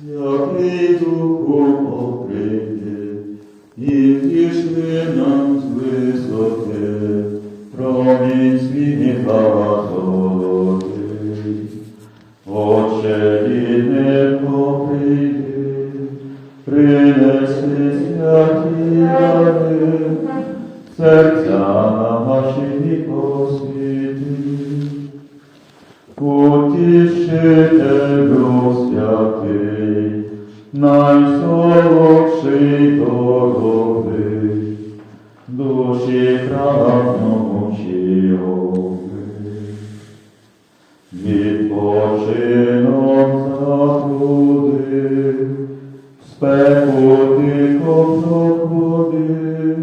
Святий Духу прийди, і зійшли нам з висоти, промінь світла золотий. Отче і прийди, принеси святі дари, серця наші освіти. Спеку тихо проходи,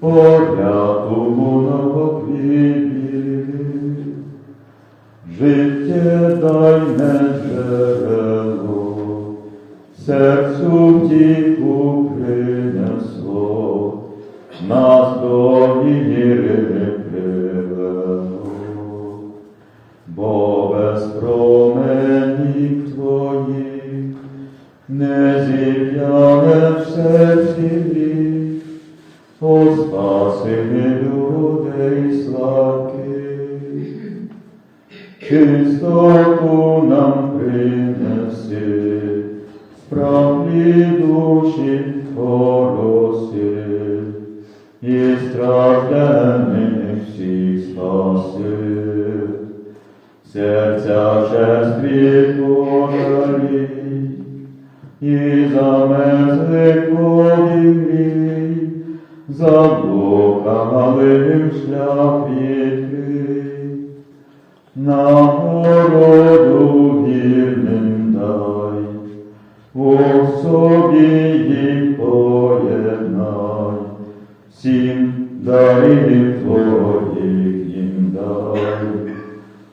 порятунку на поквіті. Життє дай не джерело, серцю втіху принесло, нас до віри привело. Бо без променів пороси, і страждених всіх спаси. Серця честі твої, і замерзли повірі, заблукалим шлях відкрий. Народу вірним дай, у собі їх поєднай, всім дарів твоїх їм дай,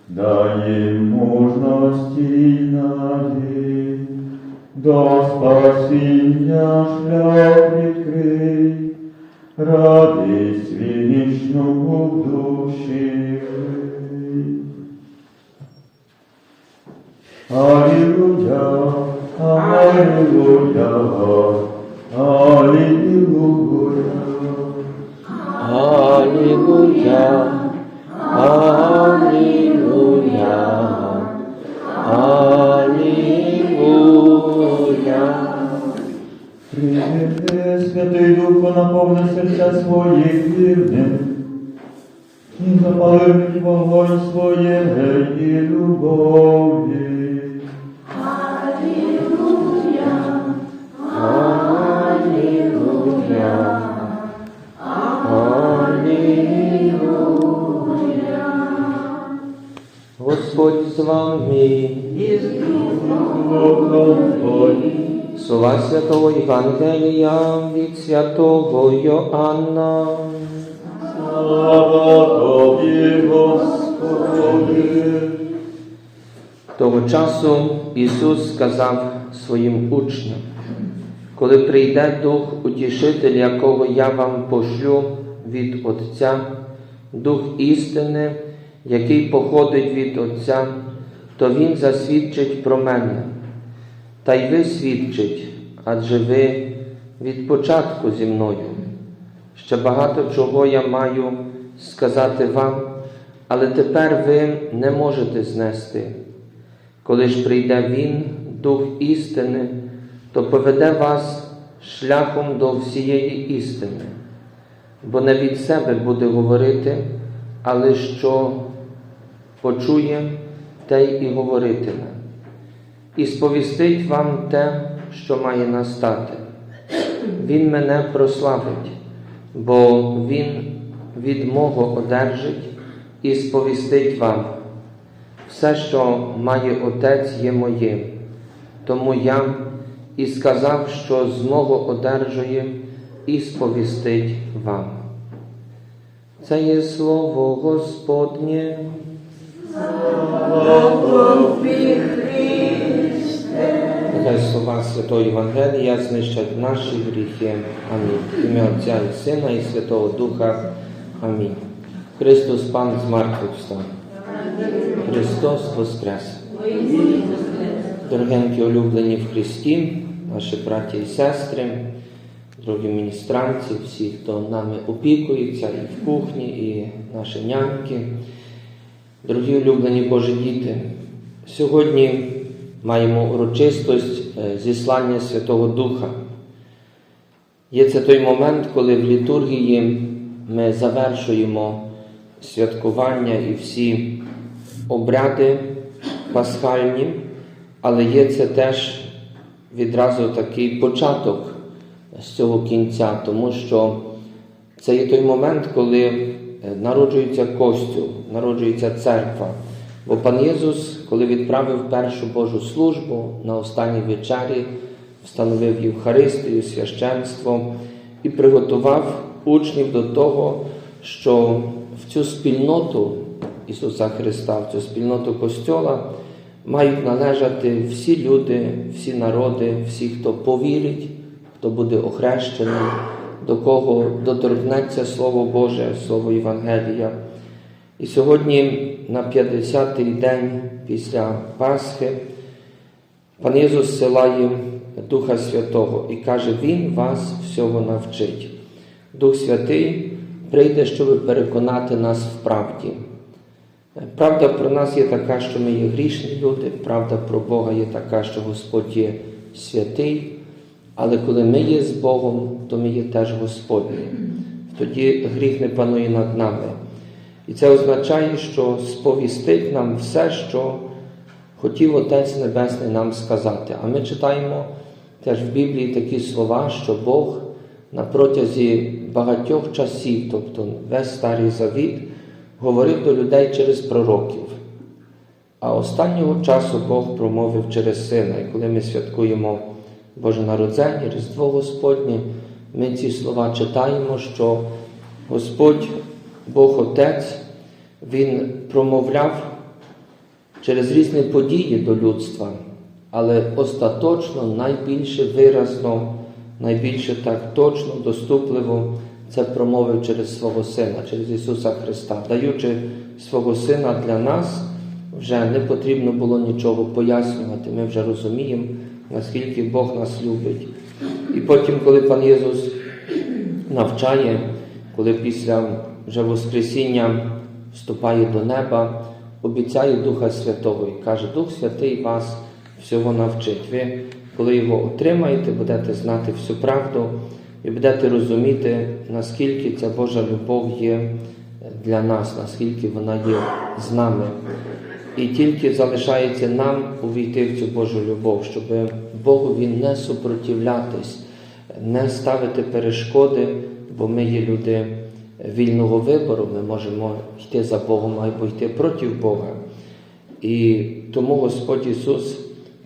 дай їм мужності й надій, до спасіння шлях відкрий, радість вічну в душі. Аллилуйя, Аллилуйя, Аллилуйя. Аллилуйя, Аллилуйя, Аллилуйя. Прийди, Святий Духу, наповни серця своїх вірних, і запали в них вогонь своєї любові. Господь з вами, Богом Твоїм. слова Святого Євангелія від Святого Йоанна. Слава Тобі, Господи. Того часу Ісус сказав своїм учням, коли прийде Дух Утішитель, якого я вам пошлю від Отця, Дух істини, який походить від Отця, то Він засвідчить про мене. Та й ви свідчить, адже ви від початку зі мною. Ще багато чого я маю сказати вам, але тепер ви не можете знести. Коли ж прийде Він, Дух істини, то поведе вас шляхом до всієї істини, бо не від себе буде говорити, але що почує, те й і говоритиме, і сповістить вам те, що має настати. Він мене прославить, бо Він від мого одержить і сповістить вам. Все, що має Отець, є моє, тому я і сказав, що з мого одержує і сповістить вам. Це є слово Господнє. Слова Святого Євангелія знищать наші гріхи. Амінь. Ім'я Отця і Сина і Святого Духа. Амінь. Христос Пан з мертвих встав. Христос Воскрес! дорогенькі улюблені в Христі, наші браті і сестри, дорогі міністранці, всі, хто нами опікується і в кухні, і наші няньки, дорогі улюблені Божі діти. Сьогодні маємо урочистость е, зіслання Святого Духа. Є це той момент, коли в літургії ми завершуємо святкування і всі обряди пасхальні, але є це теж відразу такий початок з цього кінця, тому що це є той момент, коли народжується костюм, народжується церква. Бо пан Єсус, коли відправив першу Божу службу на останній вечері, встановив Євхаристію, священство і приготував учнів до того, що в цю спільноту Ісуса Христа, в цю спільноту Костьола мають належати всі люди, всі народи, всі, хто повірить, хто буде охрещений, до кого доторкнеться Слово Боже, Слово Євангелія. І сьогодні, на 50-й день після Пасхи, Пан Єсус силає Духа Святого і каже, Він вас всього навчить. Дух Святий прийде, щоб переконати нас в правді. Правда про нас є така, що ми є грішні люди, правда про Бога є така, що Господь є святий, але коли ми є з Богом, то ми є теж Господні. Тоді гріх не панує над нами. І це означає, що сповістить нам все, що хотів Отець Небесний нам сказати. А ми читаємо теж в Біблії такі слова, що Бог на протязі багатьох часів, тобто весь Старий Завіт, говорив до людей через пророків. А останнього часу Бог промовив через Сина. І коли ми святкуємо Боже Народзення, Різдво Господнє, ми ці слова читаємо, що Господь, Бог Отець, Він промовляв через різні події до людства, але остаточно найбільше виразно, найбільше так точно, доступливо це промовив через свого Сина, через Ісуса Христа, даючи свого Сина для нас, вже не потрібно було нічого пояснювати. Ми вже розуміємо, наскільки Бог нас любить. І потім, коли пан Єсус навчає, коли після вже Воскресіння вступає до неба, обіцяє Духа Святого і каже, Дух Святий вас всього навчить. Ви, коли його отримаєте, будете знати всю правду і будете розуміти, наскільки ця Божа любов є для нас, наскільки вона є з нами. І тільки залишається нам увійти в цю Божу любов, щоб Богові не супротивлятись, не ставити перешкоди, бо ми є люди вільного вибору, ми можемо йти за Богом або йти проти Бога. І тому Господь Ісус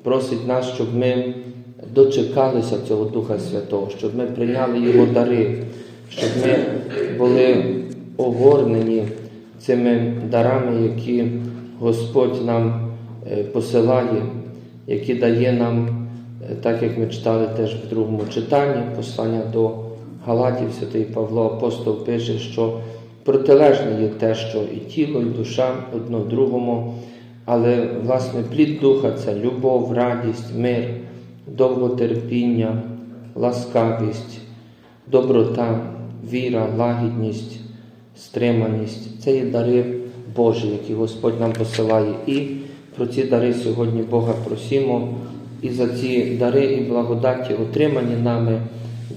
просить нас, щоб ми дочекалися цього Духа Святого, щоб ми прийняли Його дари, щоб ми були огорнені цими дарами, які Господь нам е, посилає, які дає нам, е, так як ми читали теж в другому читанні, послання до Галатів, святий Павло Апостол пише, що протилежне є те, що і тіло, і душа одно другому, але власне плід духа це любов, радість, мир, довготерпіння, ласкавість, доброта, віра, лагідність, стриманість. Це є дари Божі, які Господь нам посилає. І про ці дари сьогодні Бога просимо. І за ці дари і благодаті, отримані нами,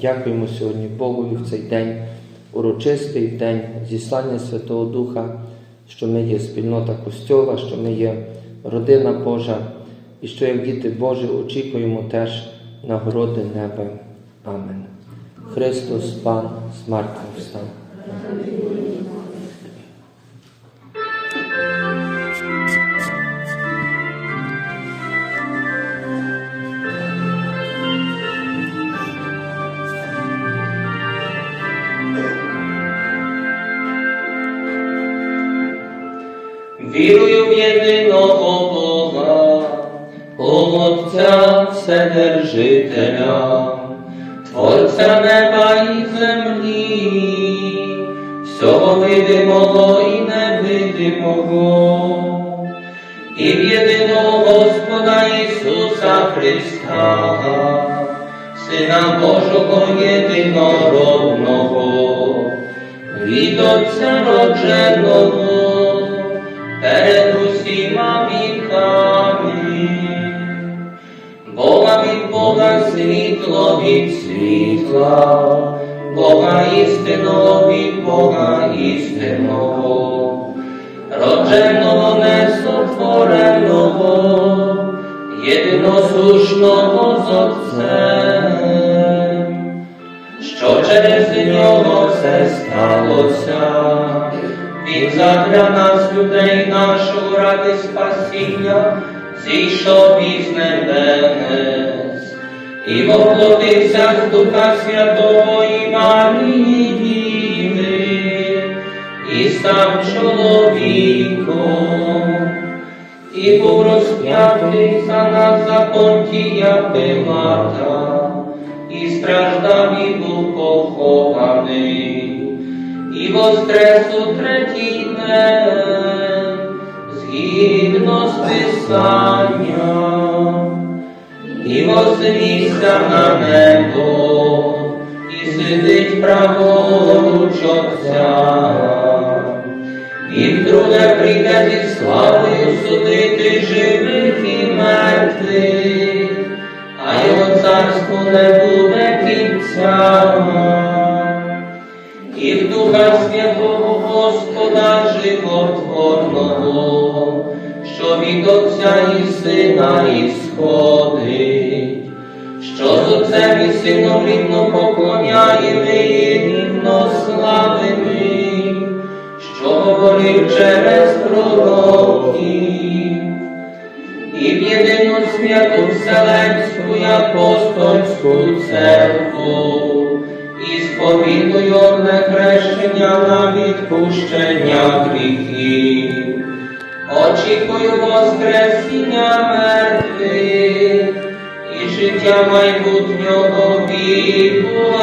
дякуємо сьогодні Богові в цей день, урочистий день зіслання Святого Духа, що ми є спільнота Костьола, що ми є родина Божа, і що, як діти Божі, очікуємо теж нагороди неба. Амен. Христос, Пан, з встав. Вірую в єдиного Бога, Отця Вседержителя, Творця неба і землі, всього видимого і невидимого, і в єдиного Господа Ісуса Христа, Сина Божого єдинородного, від Отця родженого, перед усіма віками, Бога від Бога світло від світла, Бога істинного від Бога істинного, родженого несотвореного, єдиносушного з Отцем, що через нього все сталося. Він задля нас, людей нашу ради спасіння, зійшов із небес і воплотився з Духа Святого і Марії Діви, і став чоловіком, і був розп'ятий за нас за Понтія Пилата, і страждав і був похований, і воскрес у третій день, згідно з Писанням, і вознісся на небо, і сидить праворуч Отця, і вдруге прийде зі славою судити живих і мертвих, а його царству не буде кінця. І в Духа Святого Господа животворного, що від Отця і Сина ісходить, що з Отцем і Сином рівно поклоняємо і рівно славимо, що говорив через пророків, і в єдину святу Вселенську і апостольську церкву, і сповідую одне хрещення на відпущення гріхів. Очікую воскресіння мертвих і життя майбутнього віку.